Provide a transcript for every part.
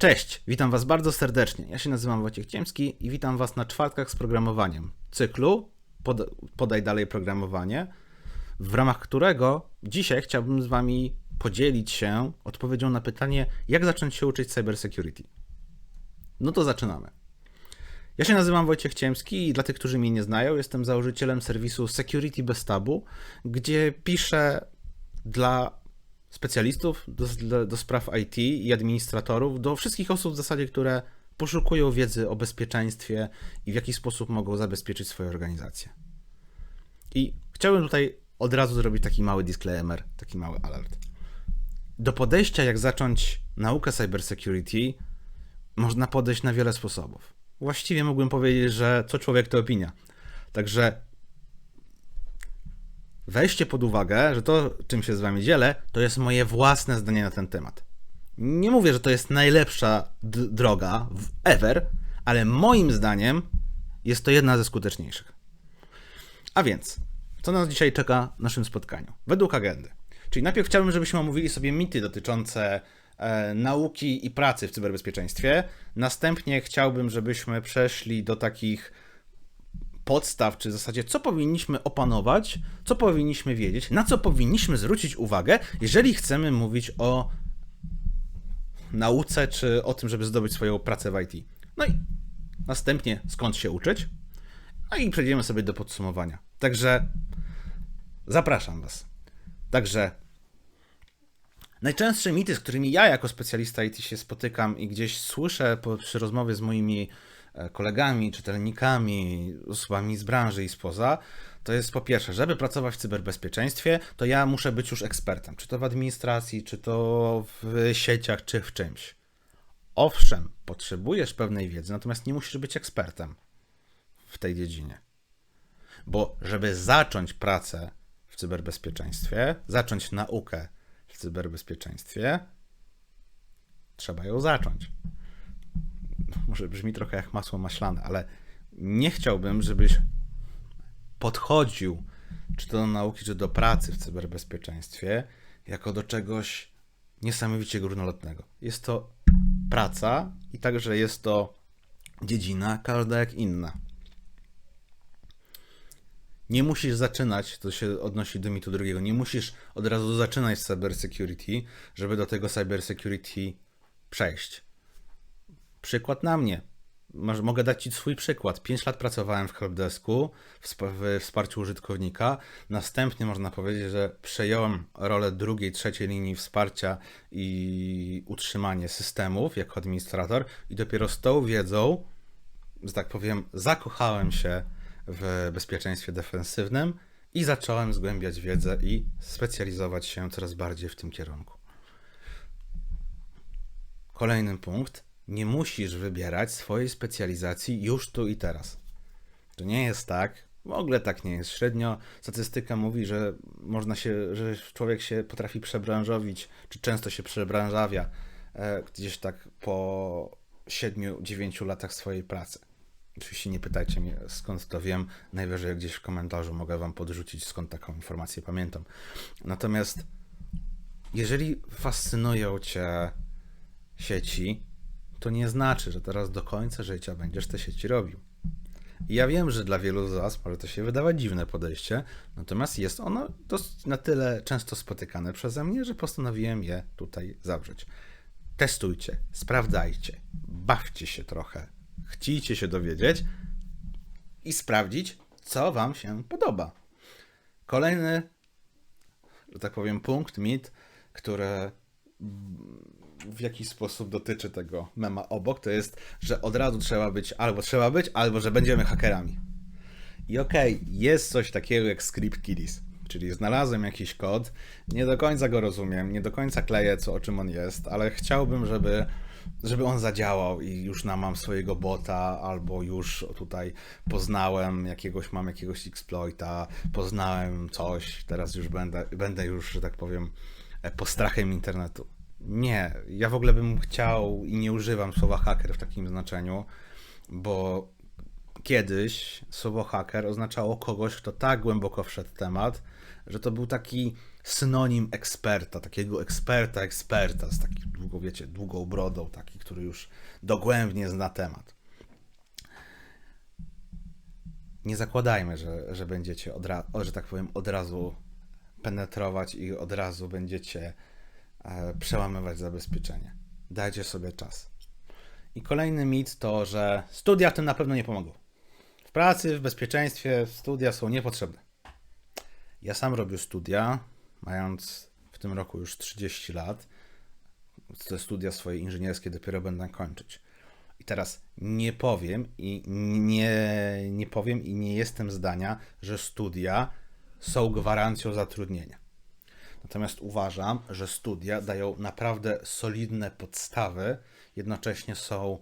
Cześć, witam Was bardzo serdecznie. Ja się nazywam Wojciech Ciemski i witam Was na czwartkach z programowaniem cyklu Pod, Podaj dalej programowanie, w ramach którego dzisiaj chciałbym z Wami podzielić się odpowiedzią na pytanie, jak zacząć się uczyć cybersecurity. No to zaczynamy. Ja się nazywam Wojciech Ciemski i dla tych, którzy mnie nie znają, jestem założycielem serwisu Security Bez Tabu, gdzie piszę dla specjalistów do, do, spraw IT i administratorów, do wszystkich osób w zasadzie, które poszukują wiedzy o bezpieczeństwie i w jaki sposób mogą zabezpieczyć swoje organizacje. I chciałbym tutaj od razu zrobić taki mały disclaimer, taki mały alert. Do podejścia, jak zacząć naukę cybersecurity, można podejść na wiele sposobów. Właściwie mógłbym powiedzieć, że co człowiek to opinia. Także weźcie pod uwagę, że to, czym się z wami dzielę, to jest moje własne zdanie na ten temat. Nie mówię, że to jest najlepsza droga ever, ale moim zdaniem jest to jedna ze skuteczniejszych. A więc, co nas dzisiaj czeka w naszym spotkaniu? Według agendy. Czyli najpierw chciałbym, żebyśmy omówili sobie mity dotyczące e, nauki i pracy w cyberbezpieczeństwie. Następnie chciałbym, żebyśmy przeszli do takich podstaw, czy w zasadzie co powinniśmy opanować, co powinniśmy wiedzieć, na co powinniśmy zwrócić uwagę, jeżeli chcemy mówić o nauce, czy o tym, żeby zdobyć swoją pracę w IT. No i następnie skąd się uczyć, no i przejdziemy sobie do podsumowania. Także zapraszam Was. Także najczęstsze mity, z którymi ja jako specjalista IT się spotykam i gdzieś słyszę po, przy rozmowie z moimi kolegami, czytelnikami, osobami z branży i spoza, to jest po pierwsze, żeby pracować w cyberbezpieczeństwie, to ja muszę być już ekspertem, czy to w administracji, czy to w sieciach, czy w czymś. Owszem, potrzebujesz pewnej wiedzy, natomiast nie musisz być ekspertem w tej dziedzinie. Bo żeby zacząć pracę w cyberbezpieczeństwie, zacząć naukę w cyberbezpieczeństwie, trzeba ją zacząć może brzmi trochę jak masło maślane, ale nie chciałbym, żebyś podchodził czy to do nauki, czy do pracy w cyberbezpieczeństwie jako do czegoś niesamowicie górnolotnego. Jest to praca i także jest to dziedzina, każda jak inna. Nie musisz zaczynać, to się odnosi do mitu drugiego, nie musisz od razu zaczynać z cybersecurity, żeby do tego cybersecurity przejść. Przykład na mnie. Mogę dać Ci swój przykład. 5 lat pracowałem w helpdesku, w wsparciu użytkownika. Następnie można powiedzieć, że przejąłem rolę drugiej, trzeciej linii wsparcia i utrzymanie systemów jako administrator i dopiero z tą wiedzą, że tak powiem, zakochałem się w bezpieczeństwie defensywnym i zacząłem zgłębiać wiedzę i specjalizować się coraz bardziej w tym kierunku. Kolejny punkt nie musisz wybierać swojej specjalizacji już tu i teraz. To nie jest tak, w ogóle tak nie jest. Średnio statystyka mówi, że można się, że człowiek się potrafi przebranżowić, czy często się przebranżawia e, gdzieś tak po 7-9 latach swojej pracy. Oczywiście nie pytajcie mnie skąd to wiem, najwyżej gdzieś w komentarzu mogę wam podrzucić skąd taką informację pamiętam. Natomiast jeżeli fascynują cię sieci, to nie znaczy, że teraz do końca życia będziesz te sieci robił. I ja wiem, że dla wielu z Was może to się wydawać dziwne podejście, natomiast jest ono na tyle często spotykane przeze mnie, że postanowiłem je tutaj zawrzeć. Testujcie, sprawdzajcie, bawcie się trochę, chcijcie się dowiedzieć i sprawdzić, co Wam się podoba. Kolejny, że tak powiem, punkt, mit, który w jakiś sposób dotyczy tego mema obok, to jest, że od razu trzeba być, albo trzeba być, albo że będziemy hakerami. I okej, okay, jest coś takiego jak script kiddies, czyli znalazłem jakiś kod, nie do końca go rozumiem, nie do końca kleję, co, o czym on jest, ale chciałbym, żeby, żeby on zadziałał i już na mam swojego bota, albo już tutaj poznałem jakiegoś, mam jakiegoś exploita, poznałem coś, teraz już będę, będę już, że tak powiem, postrachem internetu. Nie, ja w ogóle bym chciał i nie używam słowa haker w takim znaczeniu, bo kiedyś słowo haker oznaczało kogoś, kto tak głęboko wszedł w temat, że to był taki synonim eksperta, takiego eksperta, eksperta z takim długo, wiecie, długą brodą, taki, który już dogłębnie zna temat. Nie zakładajmy, że, że będziecie, od ra- że tak powiem, od razu penetrować i od razu będziecie przełamywać zabezpieczenie. Dajcie sobie czas. I kolejny mit to, że studia w tym na pewno nie pomogą. W pracy, w bezpieczeństwie studia są niepotrzebne. Ja sam robię studia, mając w tym roku już 30 lat. Te studia swoje inżynierskie dopiero będę kończyć. I teraz nie powiem i nie, nie powiem i nie jestem zdania, że studia są gwarancją zatrudnienia. Natomiast uważam, że studia dają naprawdę solidne podstawy, jednocześnie są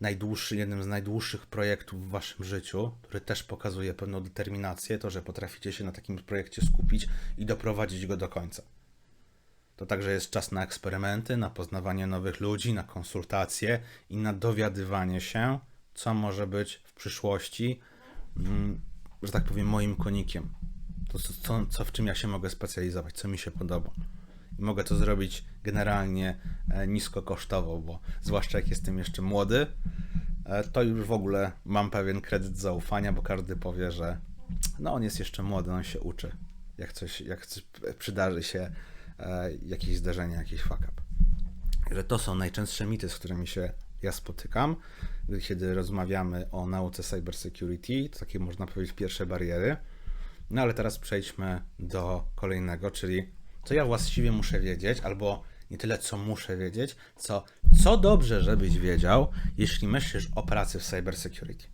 najdłuższy, jednym z najdłuższych projektów w waszym życiu, który też pokazuje pewną determinację, to, że potraficie się na takim projekcie skupić i doprowadzić go do końca. To także jest czas na eksperymenty, na poznawanie nowych ludzi, na konsultacje i na dowiadywanie się, co może być w przyszłości, mm, że tak powiem, moim konikiem. To, co, co, w czym ja się mogę specjalizować, co mi się podoba. I mogę to zrobić generalnie e, niskokosztowo, bo zwłaszcza jak jestem jeszcze młody, e, to już w ogóle mam pewien kredyt zaufania, bo każdy powie, że no on jest jeszcze młody, on się uczy. Jak coś, jak coś przydarzy się e, jakieś zdarzenie, jakiś fuck up. Że to są najczęstsze mity, z którymi się ja spotykam, kiedy rozmawiamy o nauce cybersecurity, to takie można powiedzieć pierwsze bariery. No ale teraz przejdźmy do kolejnego, czyli co ja właściwie muszę wiedzieć, albo nie tyle co muszę wiedzieć, co co dobrze, żebyś wiedział, jeśli myślisz o pracy w cybersecurity.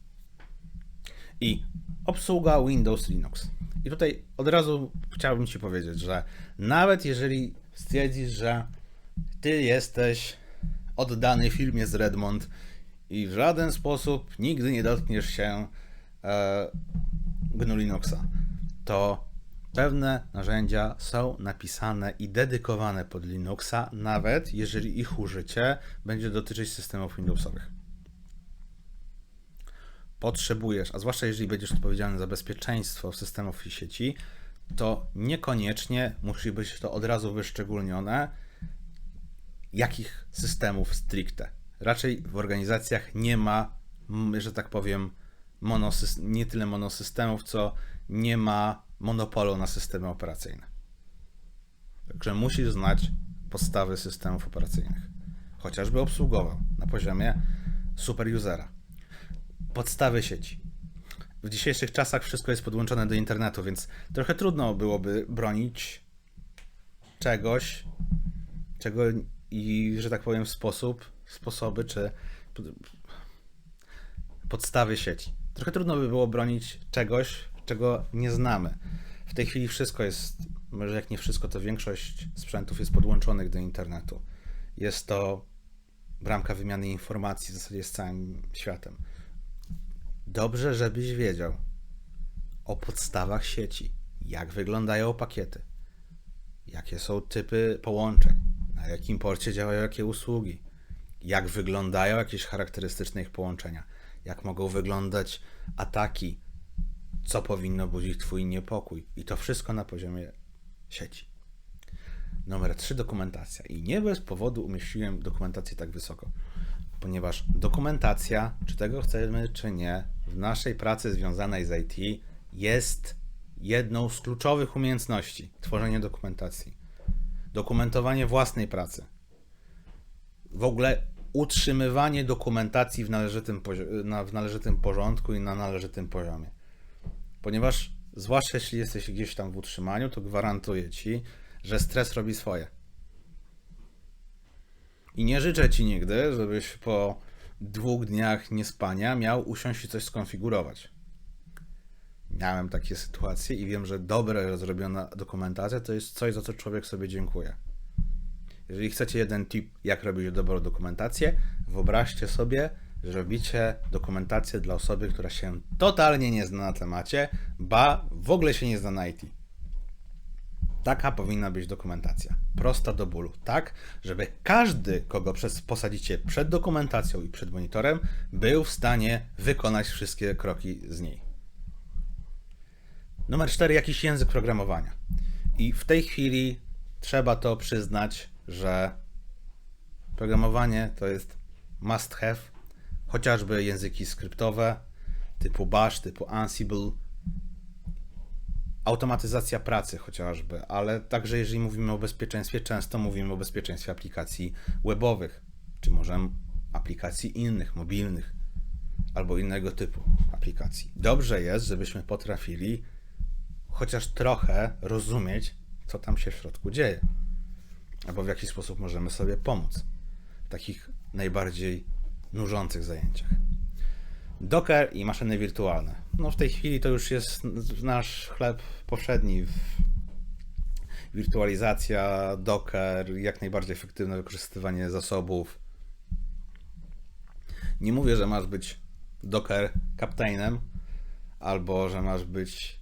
I obsługa Windows Linux. I tutaj od razu chciałbym Ci powiedzieć, że nawet jeżeli stwierdzisz, że Ty jesteś oddany filmie z Redmond i w żaden sposób nigdy nie dotkniesz się e, GNU Linuxa, to pewne narzędzia są napisane i dedykowane pod Linuxa, nawet jeżeli ich użycie będzie dotyczyć systemów Windowsowych. Potrzebujesz, a zwłaszcza jeżeli będziesz odpowiedzialny za bezpieczeństwo systemów i sieci, to niekoniecznie musi być to od razu wyszczególnione, jakich systemów stricte. Raczej w organizacjach nie ma, że tak powiem, nie tyle monosystemów, co nie ma monopolu na systemy operacyjne. Także musisz znać podstawy systemów operacyjnych. Chociażby obsługował na poziomie superusera. Podstawy sieci. W dzisiejszych czasach wszystko jest podłączone do internetu, więc trochę trudno byłoby bronić czegoś, czego i, że tak powiem, sposób, sposoby czy podstawy sieci. Trochę trudno by było bronić czegoś, czego nie znamy. W tej chwili wszystko jest, może jak nie wszystko, to większość sprzętów jest podłączonych do internetu. Jest to bramka wymiany informacji w zasadzie z całym światem. Dobrze, żebyś wiedział o podstawach sieci, jak wyglądają pakiety, jakie są typy połączeń, na jakim porcie działają jakie usługi, jak wyglądają jakieś charakterystyczne ich połączenia, jak mogą wyglądać ataki, co powinno budzić Twój niepokój. I to wszystko na poziomie sieci. Numer 3 dokumentacja. I nie bez powodu umieściłem dokumentację tak wysoko, ponieważ dokumentacja, czy tego chcemy, czy nie, w naszej pracy związanej z IT jest jedną z kluczowych umiejętności tworzenie dokumentacji. Dokumentowanie własnej pracy. W ogóle utrzymywanie dokumentacji w należytym, w należytym porządku i na należytym poziomie. Ponieważ, zwłaszcza jeśli jesteś gdzieś tam w utrzymaniu, to gwarantuję ci, że stres robi swoje. I nie życzę ci nigdy, żebyś po dwóch dniach niespania miał usiąść i coś skonfigurować. Miałem takie sytuacje i wiem, że dobre zrobiona dokumentacja to jest coś, za co człowiek sobie dziękuje. Jeżeli chcecie jeden tip, jak robić dobrą dokumentację, wyobraźcie sobie, że robicie dokumentację dla osoby, która się totalnie nie zna na temacie, ba w ogóle się nie zna na IT. Taka powinna być dokumentacja. Prosta do bólu. Tak, żeby każdy, kogo posadzicie przed dokumentacją i przed monitorem, był w stanie wykonać wszystkie kroki z niej. Numer 4. Jakiś język programowania. I w tej chwili trzeba to przyznać, że programowanie to jest must have, chociażby języki skryptowe typu Bash, typu Ansible, automatyzacja pracy chociażby, ale także jeżeli mówimy o bezpieczeństwie, często mówimy o bezpieczeństwie aplikacji webowych, czy może aplikacji innych, mobilnych albo innego typu aplikacji. Dobrze jest, żebyśmy potrafili chociaż trochę rozumieć, co tam się w środku dzieje, albo w jaki sposób możemy sobie pomóc w takich najbardziej nużących zajęciach. Docker i maszyny wirtualne. No w tej chwili to już jest nasz chleb powszedni. Wirtualizacja, Docker, jak najbardziej efektywne wykorzystywanie zasobów. Nie mówię, że masz być Docker kaptainem albo że masz być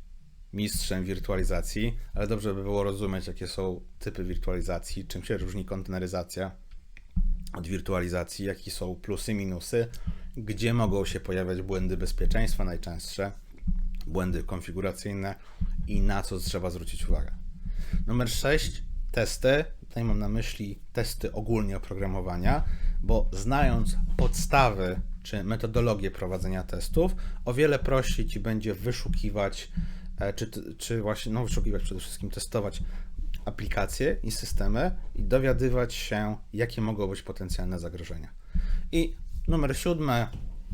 mistrzem wirtualizacji, ale dobrze by było rozumieć, jakie są typy wirtualizacji, czym się różni konteneryzacja od wirtualizacji, jakie są plusy, minusy, gdzie mogą się pojawiać błędy bezpieczeństwa najczęstsze, błędy konfiguracyjne i na co trzeba zwrócić uwagę. Numer 6. Testy. Tutaj mam na myśli testy ogólnie oprogramowania, bo znając podstawy czy metodologię prowadzenia testów, o wiele prościej ci będzie wyszukiwać, e, czy, czy właśnie, no wyszukiwać przede wszystkim, testować aplikacje i systemy i dowiadywać się, jakie mogą być potencjalne zagrożenia. I numer siódmy,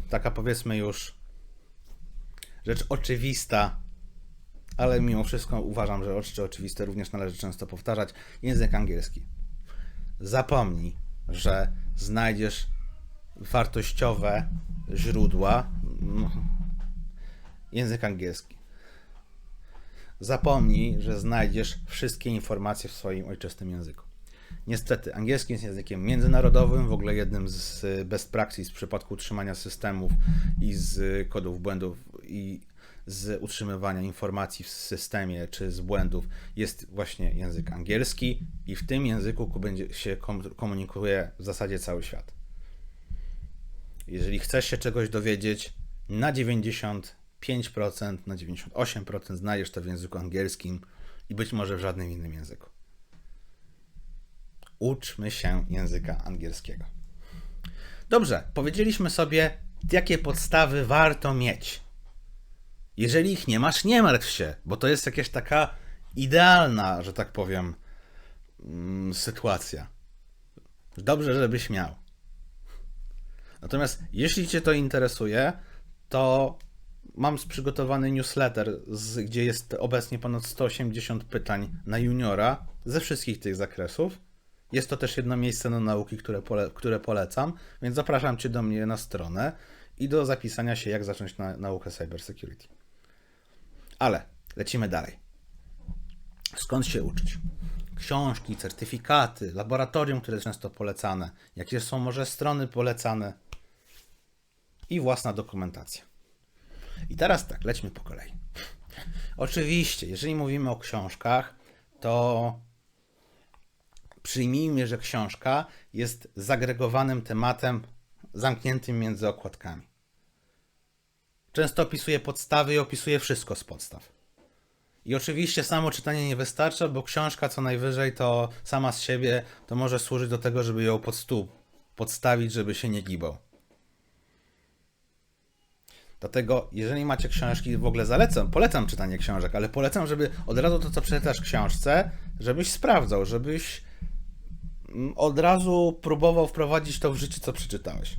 taka powiedzmy już rzecz oczywista, ale mimo wszystko uważam, że rzeczy oczywiste również należy często powtarzać, język angielski. Zapomnij, że znajdziesz wartościowe źródła. Język angielski. Zapomnij, że znajdziesz wszystkie informacje w swoim ojczystym języku. Niestety, angielski jest językiem międzynarodowym, w ogóle jednym z best practice w przypadku utrzymania systemów i z kodów błędów i z utrzymywania informacji w systemie czy z błędów jest właśnie język angielski i w tym języku się komunikuje w zasadzie cały świat. Jeżeli chcesz się czegoś dowiedzieć, na 95%, na 98% znajdziesz to w języku angielskim i być może w żadnym innym języku. Uczmy się języka angielskiego. Dobrze, powiedzieliśmy sobie, jakie podstawy warto mieć. Jeżeli ich nie masz, nie martw się, bo to jest jakaś taka idealna, że tak powiem, mm, sytuacja. Dobrze, żebyś miał. Natomiast jeśli Cię to interesuje, to mam przygotowany newsletter, z, gdzie jest obecnie ponad 180 pytań na juniora ze wszystkich tych zakresów. Jest to też jedno miejsce na nauki, które, pole, które polecam, więc zapraszam Cię do mnie na stronę i do zapisania się, jak zacząć na, naukę cybersecurity. Ale lecimy dalej. Skąd się uczyć? Książki, certyfikaty, laboratorium, które jest często polecane, jakie są może strony polecane i własna dokumentacja. I teraz tak, lećmy po kolei. Oczywiście, jeżeli mówimy o książkach, to przyjmijmy, że książka jest zagregowanym tematem zamkniętym między okładkami. Często opisuje podstawy i opisuje wszystko z podstaw. I oczywiście samo czytanie nie wystarcza, bo książka co najwyżej to sama z siebie to może służyć do tego, żeby ją pod stół podstawić, żeby się nie gibał. Dlatego, jeżeli macie książki, w ogóle zalecam, polecam czytanie książek, ale polecam, żeby od razu to, co przeczytasz w książce, żebyś sprawdzał, żebyś mm, od razu próbował wprowadzić to w życie, co przeczytałeś.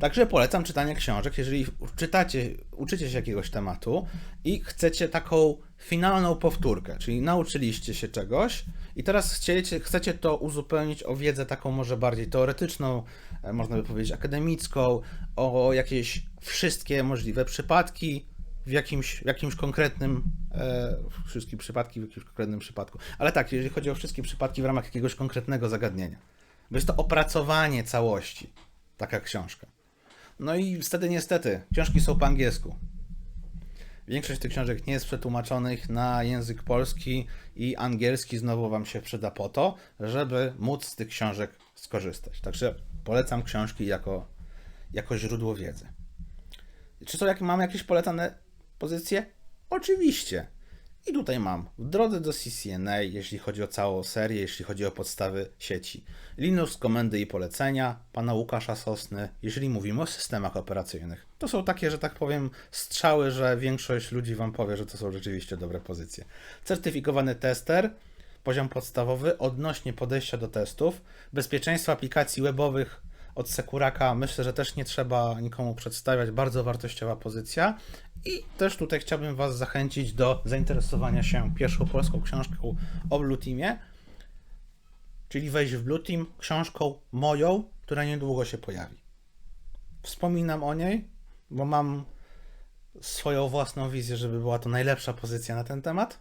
Także polecam czytanie książek, jeżeli czytacie, uczycie się jakiegoś tematu i chcecie taką finalną powtórkę, czyli nauczyliście się czegoś i teraz chcecie, chcecie to uzupełnić o wiedzę taką może bardziej teoretyczną, e, można by powiedzieć akademicką, o jakieś wszystkie możliwe przypadki w jakimś, jakimś konkretnym, e, wszystkie przypadki w jakimś konkretnym przypadku. Ale tak, jeżeli chodzi o wszystkie przypadki w ramach jakiegoś konkretnego zagadnienia. Bo jest to opracowanie całości, taka książka. No i wtedy niestety, książki są po angielsku. Większość tych książek nie jest przetłumaczonych na język polski i angielski znowu Wam się przyda po to, żeby móc z tych książek skorzystać. Także polecam książki jako, jako źródło wiedzy. Czy to jak, mam jakieś polecane pozycje? Oczywiście. I tutaj mam w drodze do CCNA, jeśli chodzi o całą serię, jeśli chodzi o podstawy sieci. Linux, komendy i polecenia pana Łukasza Sosny, jeżeli mówimy o systemach operacyjnych. To są takie, że tak powiem, strzały, że większość ludzi wam powie, że to są rzeczywiście dobre pozycje. Certyfikowany tester, poziom podstawowy odnośnie podejścia do testów, bezpieczeństwo aplikacji webowych od Sekuraka myślę, że też nie trzeba nikomu przedstawiać, bardzo wartościowa pozycja. I też tutaj chciałbym Was zachęcić do zainteresowania się pierwszą polską książką o Blue Teamie, czyli wejść w Blue Team książką moją, która niedługo się pojawi. Wspominam o niej, bo mam swoją własną wizję, żeby była to najlepsza pozycja na ten temat.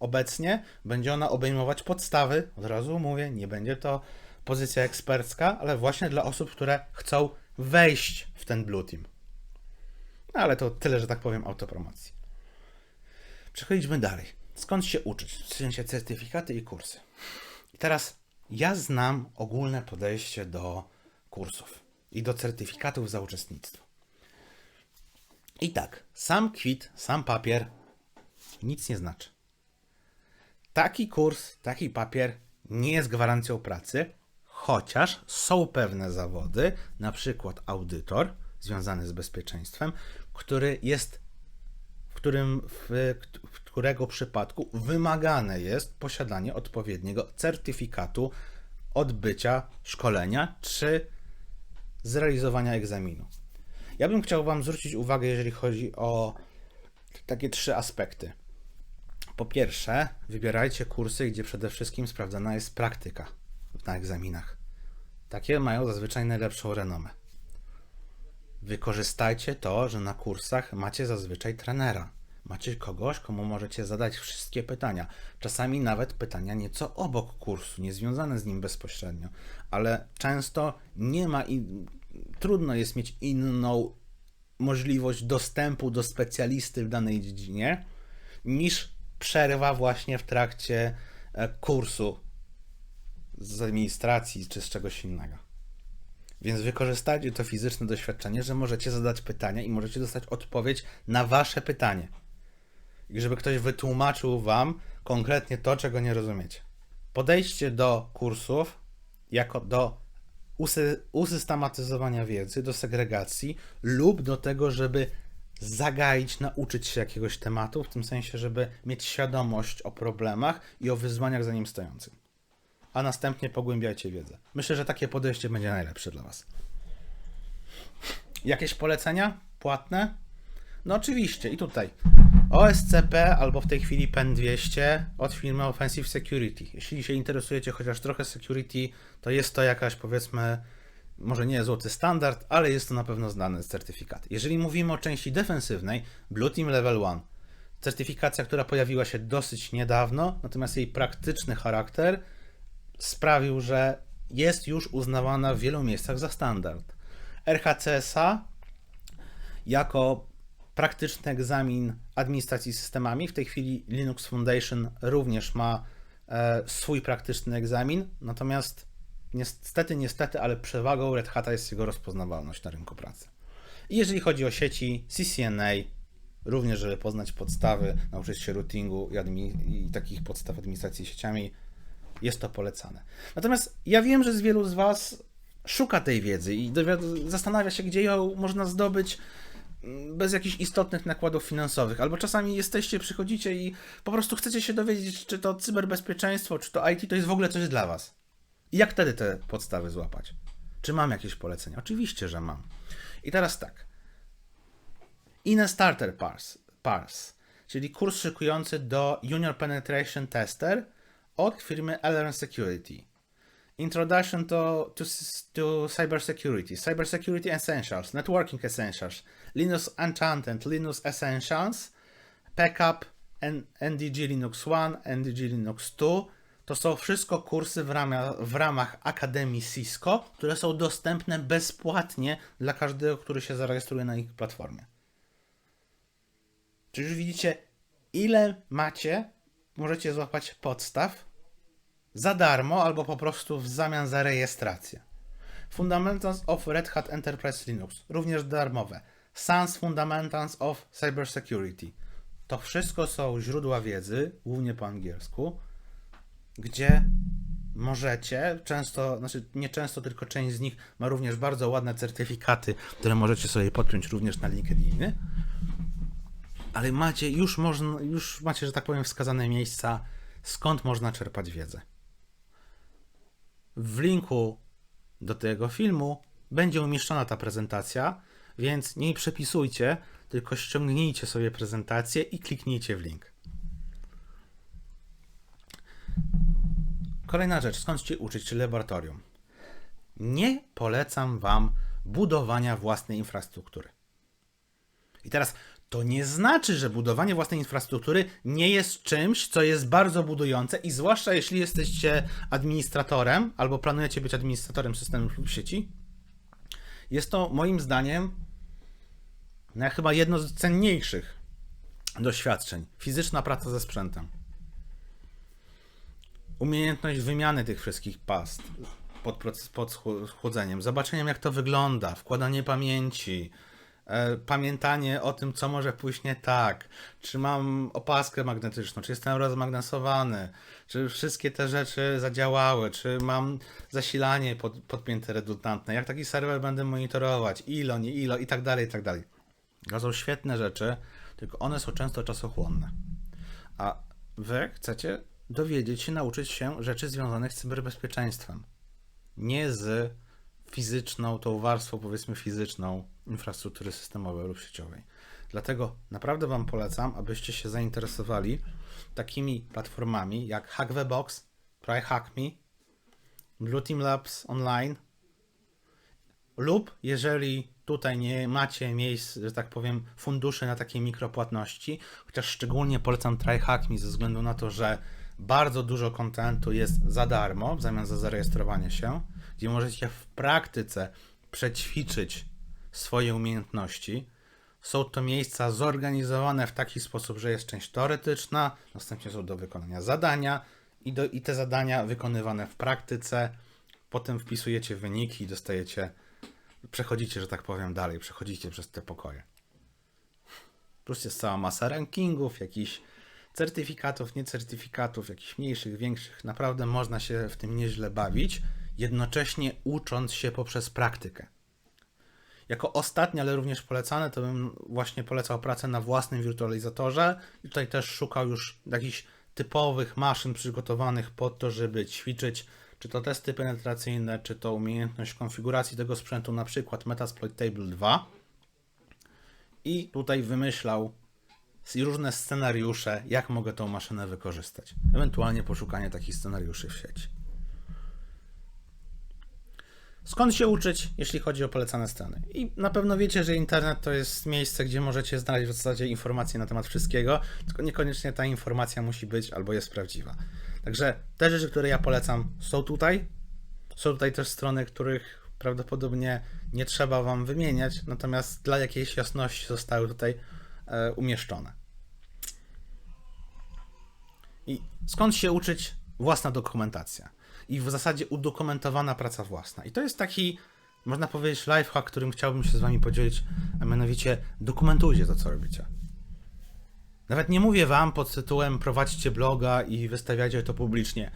Obecnie będzie ona obejmować podstawy, od razu mówię, nie będzie to pozycja ekspercka, ale właśnie dla osób, które chcą wejść w ten Blue Team. No ale to tyle, że tak powiem, autopromocji. Przechodźmy dalej. Skąd się uczyć? W sensie certyfikaty i kursy. I teraz ja znam ogólne podejście do kursów i do certyfikatów za uczestnictwo. I tak, sam kwit, sam papier nic nie znaczy. Taki kurs, taki papier nie jest gwarancją pracy, chociaż są pewne zawody, na przykład audytor związany z bezpieczeństwem, który jest, w którym, w, w którego przypadku wymagane jest posiadanie odpowiedniego certyfikatu odbycia szkolenia czy zrealizowania egzaminu. Ja bym chciał Wam zwrócić uwagę, jeżeli chodzi o takie trzy aspekty. Po pierwsze, wybierajcie kursy, gdzie przede wszystkim sprawdzana jest praktyka na egzaminach. Takie mają zazwyczaj najlepszą renomę. Wykorzystajcie to, że na kursach macie zazwyczaj trenera. Macie kogoś, komu możecie zadać wszystkie pytania. Czasami nawet pytania nieco obok kursu, nie związane z nim bezpośrednio, ale często nie ma i trudno jest mieć inną możliwość dostępu do specjalisty w danej dziedzinie niż przerwa właśnie w trakcie e, kursu z administracji czy z czegoś innego. Więc wykorzystajcie to fizyczne doświadczenie, że możecie zadać pytania i możecie dostać odpowiedź na wasze pytanie. I żeby ktoś wytłumaczył wam konkretnie to, czego nie rozumiecie. Podejście do kursów jako do usy usystematyzowania wiedzy, do segregacji lub do tego, żeby zagaić, nauczyć się jakiegoś tematu, w tym sensie, żeby mieć świadomość o problemach i o wyzwaniach za nim stojących a następnie pogłębiajcie wiedzę. Myślę, że takie podejście będzie najlepsze dla Was. Jakieś polecenia płatne? No oczywiście, i tutaj OSCP albo w tej chwili PEN 200 od firmy Offensive Security. Jeśli się interesujecie chociaż trochę security, to jest to jakaś powiedzmy, może nie złoty standard, ale jest to na pewno znany certyfikat. Jeżeli mówimy o części defensywnej, Blue Team Level 1, certyfikacja, która pojawiła się dosyć niedawno, natomiast jej praktyczny charakter sprawił, że jest już uznawana w wielu miejscach za standard. RHCSA jako praktyczny egzamin administracji systemami, w tej chwili Linux Foundation również ma e, swój praktyczny egzamin, natomiast niestety, niestety, ale przewagą Red Hata jest jego rozpoznawalność na rynku pracy. I jeżeli chodzi o sieci CCNA, również żeby poznać podstawy, nauczyć się routingu i, i takich podstaw administracji sieciami, jest to polecane. Natomiast ja wiem, że z wielu z Was szuka tej wiedzy i zastanawia się, gdzie ją można zdobyć mm, bez jakichś istotnych nakładów finansowych. Albo czasami jesteście, przychodzicie i po prostu chcecie się dowiedzieć, czy to cyberbezpieczeństwo, czy to IT to jest w ogóle coś dla Was. I jak wtedy te podstawy złapać? Czy mam jakieś polecenia? Oczywiście, że mam. I teraz tak. In Starter Pars, Pars czyli kurs szykujący do Junior Penetration Tester, od firmy Alarm Security. Introduction to, to, to Cybersecurity, Cybersecurity Essentials, Networking Essentials, Linux Enchanted, Linux Essentials, Backup, NDG Linux 1, NDG Linux 2. To są wszystko kursy w ramach, w ramach Akademii Cisco, które są dostępne bezpłatnie dla każdego, który się zarejestruje na ich platformie. Czyli już widzicie, ile macie możecie złapać podstaw za darmo albo po prostu w zamian za rejestrację. Fundamentals of Red Hat Enterprise Linux, również darmowe. Sans Fundamentals of Cybersecurity, to wszystko są źródła wiedzy, głównie po angielsku, gdzie możecie, często, znaczy nie często, tylko część z nich ma również bardzo ładne certyfikaty, które możecie sobie podpiąć również na LinkedInie. Ale macie, już można, już macie, że tak powiem, wskazane miejsca, skąd można czerpać wiedzę. W linku do tego filmu będzie umieszczona ta prezentacja, więc nie przepisujcie, tylko ściągnijcie sobie prezentację i kliknijcie w link. Kolejna rzecz, skąd się uczyć, czy laboratorium. Nie polecam Wam budowania własnej infrastruktury. I teraz to nie znaczy, że budowanie własnej infrastruktury nie jest czymś, co jest bardzo budujące i zwłaszcza jeśli jesteście administratorem albo planujecie być administratorem systemów lub sieci. Jest to moim zdaniem no, chyba jedno z cenniejszych doświadczeń. Fizyczna praca ze sprzętem. Umiejętność wymiany tych wszystkich past pod, pod chłodzeniem, zobaczeniem jak to wygląda, wkładanie pamięci, pamiętanie o tym, co może pójść nie tak, czy mam opaskę magnetyczną, czy jestem rozmagnesowany, czy wszystkie te rzeczy zadziałały, czy mam zasilanie pod, podpięte redundantne, jak taki serwer będę monitorować, ilo, nie ilo i tak dalej, i tak dalej. To są świetne rzeczy, tylko one są często czasochłonne. A wy chcecie dowiedzieć się, nauczyć się rzeczy związanych z cyberbezpieczeństwem. Nie z fizyczną, tą warstwą, powiedzmy, fizyczną infrastruktury systemowej lub sieciowej. Dlatego naprawdę Wam polecam, abyście się zainteresowali takimi platformami jak HackTheBox, TryHackMe, Blue Team Labs Online lub jeżeli tutaj nie macie miejsc, że tak powiem, funduszy na takie mikropłatności, chociaż szczególnie polecam TryHackMe ze względu na to, że bardzo dużo kontentu jest za darmo w zamian za zarejestrowanie się, gdzie możecie w praktyce przećwiczyć swoje umiejętności. Są to miejsca zorganizowane w taki sposób, że jest część teoretyczna, następnie są do wykonania zadania i, do, i te zadania wykonywane w praktyce. Potem wpisujecie wyniki i dostajecie, przechodzicie, że tak powiem, dalej, przechodzicie przez te pokoje. Plus jest cała masa rankingów, jakichś certyfikatów, niecertyfikatów, jakichś mniejszych, większych. Naprawdę można się w tym nieźle bawić, jednocześnie ucząc się poprzez praktykę. Jako ostatnie, ale również polecane, to bym właśnie polecał pracę na własnym wirtualizatorze i tutaj też szukał już jakichś typowych maszyn przygotowanych po to, żeby ćwiczyć czy to testy penetracyjne, czy to umiejętność konfiguracji tego sprzętu, na przykład Metasploit Table 2 i tutaj wymyślał różne scenariusze, jak mogę tą maszynę wykorzystać. Ewentualnie poszukanie takich scenariuszy w sieci. Skąd się uczyć, jeśli chodzi o polecane strony? I na pewno wiecie, że internet to jest miejsce, gdzie możecie znaleźć w zasadzie informacje na temat wszystkiego, tylko niekoniecznie ta informacja musi być albo jest prawdziwa. Także te rzeczy, które ja polecam, są tutaj. Są tutaj też strony, których prawdopodobnie nie trzeba Wam wymieniać, natomiast dla jakiejś jasności zostały tutaj e, umieszczone. I skąd się uczyć? Własna dokumentacja. I w zasadzie udokumentowana praca własna. I to jest taki, można powiedzieć, lifehack, którym chciałbym się z Wami podzielić, a mianowicie dokumentujcie to, co robicie. Nawet nie mówię Wam pod tytułem prowadźcie bloga i wystawiajcie to publicznie,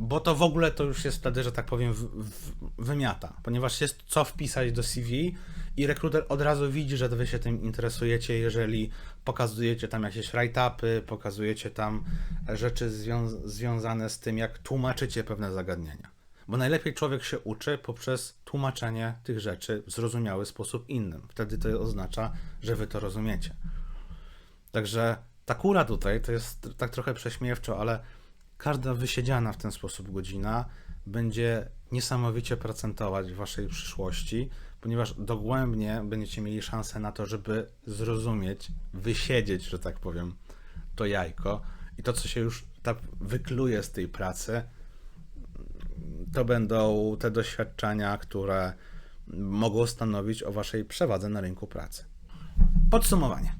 bo to w ogóle to już jest wtedy, że tak powiem, w, w, wymiata, ponieważ jest co wpisać do CV i rekruter od razu widzi, że wy się tym interesujecie, jeżeli pokazujecie tam jakieś write-upy, pokazujecie tam rzeczy zwią- związane z tym, jak tłumaczycie pewne zagadnienia. Bo najlepiej człowiek się uczy poprzez tłumaczenie tych rzeczy w zrozumiały sposób innym. Wtedy to oznacza, że wy to rozumiecie. Także ta kura tutaj to jest tak trochę prześmiewczo, ale każda wysiedziana w ten sposób godzina będzie niesamowicie procentować w waszej przyszłości, ponieważ dogłębnie będziecie mieli szansę na to, żeby zrozumieć, wysiedzieć, że tak powiem, to jajko i to, co się już tak wykluje z tej pracy, to będą te doświadczenia, które mogą stanowić o waszej przewadze na rynku pracy. Podsumowanie.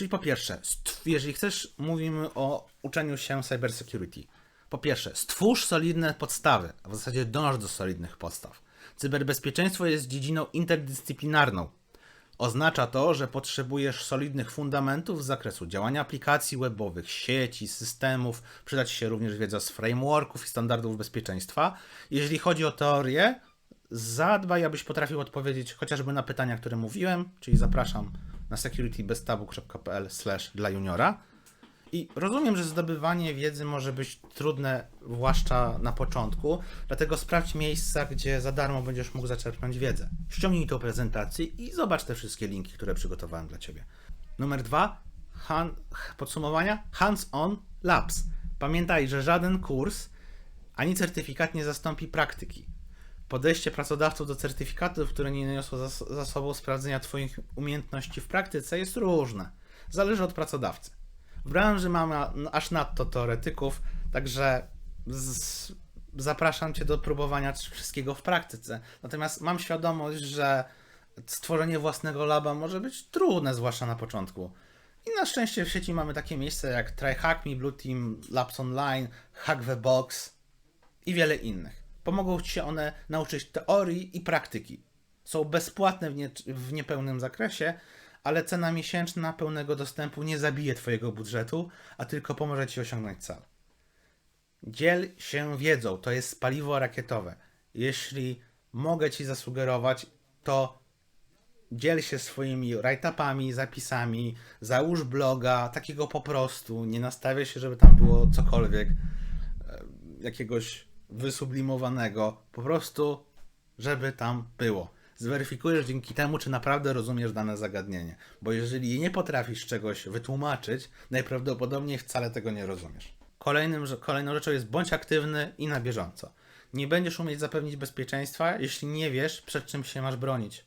Czyli po pierwsze, jeżeli chcesz, mówimy o uczeniu się cybersecurity. Po pierwsze, stwórz solidne podstawy, a w zasadzie dąż do solidnych podstaw. Cyberbezpieczeństwo jest dziedziną interdyscyplinarną. Oznacza to, że potrzebujesz solidnych fundamentów z zakresu działania aplikacji webowych, sieci, systemów. Przyda Ci się również wiedza z frameworków i standardów bezpieczeństwa. Jeżeli chodzi o teorię, zadbaj, abyś potrafił odpowiedzieć chociażby na pytania, które mówiłem, czyli zapraszam na securitybeztabu.pl dla juniora. I rozumiem, że zdobywanie wiedzy może być trudne, zwłaszcza na początku, dlatego sprawdź miejsca, gdzie za darmo będziesz mógł zaczerpnąć wiedzę. Ściągnij tą prezentację i zobacz te wszystkie linki, które przygotowałem dla Ciebie. Numer dwa, han, podsumowania, hands-on labs. Pamiętaj, że żaden kurs ani certyfikat nie zastąpi praktyki. Podejście pracodawców do certyfikatów, które nie niosą za, za sobą sprawdzenia Twoich umiejętności w praktyce, jest różne. Zależy od pracodawcy. W branży mamy aż nadto teoretyków, także z, zapraszam Cię do próbowania wszystkiego w praktyce. Natomiast mam świadomość, że stworzenie własnego laba może być trudne, zwłaszcza na początku. I na szczęście w sieci mamy takie miejsca jak TryHackMe, Blue Team, Labs Online, Hack the Box i wiele innych. Pomogą Ci się one nauczyć teorii i praktyki. Są bezpłatne w, nie, w niepełnym zakresie, ale cena miesięczna pełnego dostępu nie zabije Twojego budżetu, a tylko pomoże Ci osiągnąć cel. Dziel się wiedzą, to jest paliwo rakietowe. Jeśli mogę Ci zasugerować, to dziel się swoimi write-upami, zapisami, załóż bloga, takiego po prostu, nie nastawiaj się, żeby tam było cokolwiek e, jakiegoś wysublimowanego, po prostu, żeby tam było zweryfikujesz dzięki temu, czy naprawdę rozumiesz dane zagadnienie. Bo jeżeli nie potrafisz czegoś wytłumaczyć, najprawdopodobniej wcale tego nie rozumiesz. Kolejnym, kolejną rzeczą jest bądź aktywny i na bieżąco. Nie będziesz umieć zapewnić bezpieczeństwa, jeśli nie wiesz, przed czym się masz bronić.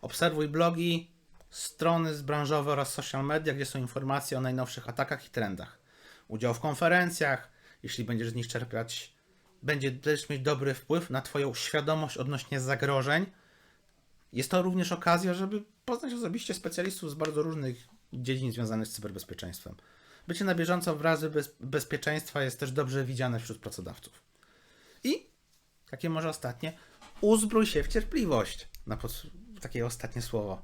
Obserwuj blogi, strony branżowe oraz social media, gdzie są informacje o najnowszych atakach i trendach. Udział w konferencjach, jeśli będziesz z nich czerpać, będzie też mieć dobry wpływ na Twoją świadomość odnośnie zagrożeń jest to również okazja, żeby poznać osobiście specjalistów z bardzo różnych dziedzin związanych z cyberbezpieczeństwem. Bycie na bieżąco w razy bez, bezpieczeństwa jest też dobrze widziane wśród pracodawców. I takie może ostatnie, uzbrój się w cierpliwość. Na pod... takie ostatnie słowo.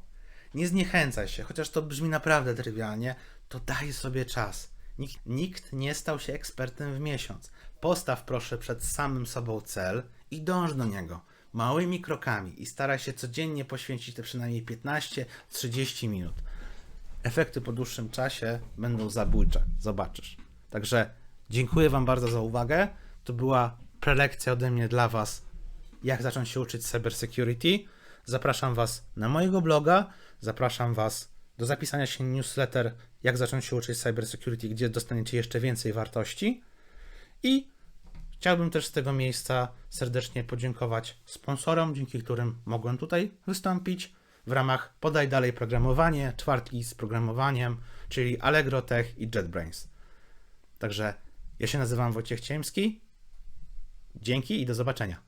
Nie zniechęcaj się, chociaż to brzmi naprawdę trywialnie, to daj sobie czas. Nikt, nikt nie stał się ekspertem w miesiąc. Postaw proszę przed samym sobą cel i dąż do niego małymi krokami i staraj się codziennie poświęcić te przynajmniej 15-30 minut. Efekty po dłuższym czasie będą zabójcze, zobaczysz. Także dziękuję Wam bardzo za uwagę. To była prelekcja ode mnie dla Was, jak zacząć się uczyć cybersecurity. Zapraszam Was na mojego bloga, zapraszam Was do zapisania się newsletter, jak zacząć się uczyć cybersecurity, gdzie dostaniecie jeszcze więcej wartości. I Chciałbym też z tego miejsca serdecznie podziękować sponsorom, dzięki którym mogłem tutaj wystąpić w ramach Podaj Dalej Programowanie, czwartki z programowaniem, czyli Allegro Tech i JetBrains. Także ja się nazywam Wojciech Ciemski. Dzięki i do zobaczenia.